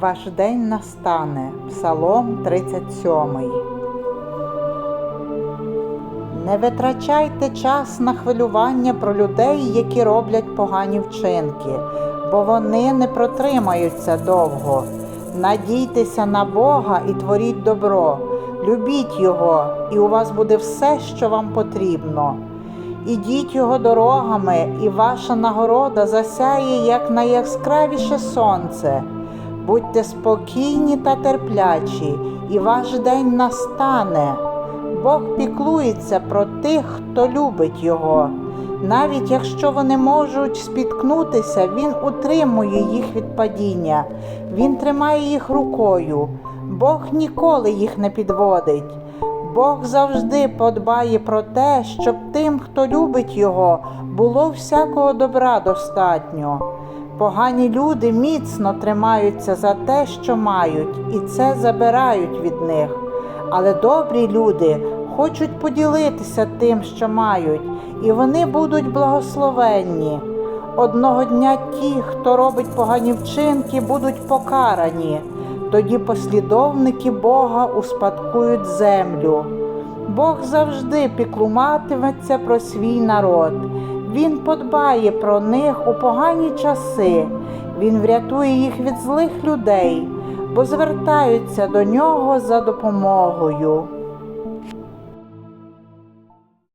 ваш день настане. Псалом 37. Не витрачайте час на хвилювання про людей, які роблять погані вчинки, бо вони не протримаються довго. Надійтеся на Бога і творіть добро, любіть Його, і у вас буде все, що вам потрібно. Ідіть його дорогами, і ваша нагорода засяє, як найяскравіше сонце. Будьте спокійні та терплячі, і ваш день настане. Бог піклується про тих, хто любить Його. Навіть якщо вони можуть спіткнутися, Він утримує їх від падіння, Він тримає їх рукою. Бог ніколи їх не підводить. Бог завжди подбає про те, щоб тим, хто любить Його, було всякого добра достатньо. Погані люди міцно тримаються за те, що мають, і це забирають від них. Але добрі люди хочуть поділитися тим, що мають, і вони будуть благословенні. Одного дня ті, хто робить погані вчинки, будуть покарані. Тоді послідовники Бога успадкують землю. Бог завжди піклуматиметься про свій народ. Він подбає про них у погані часи. Він врятує їх від злих людей, бо звертаються до нього за допомогою.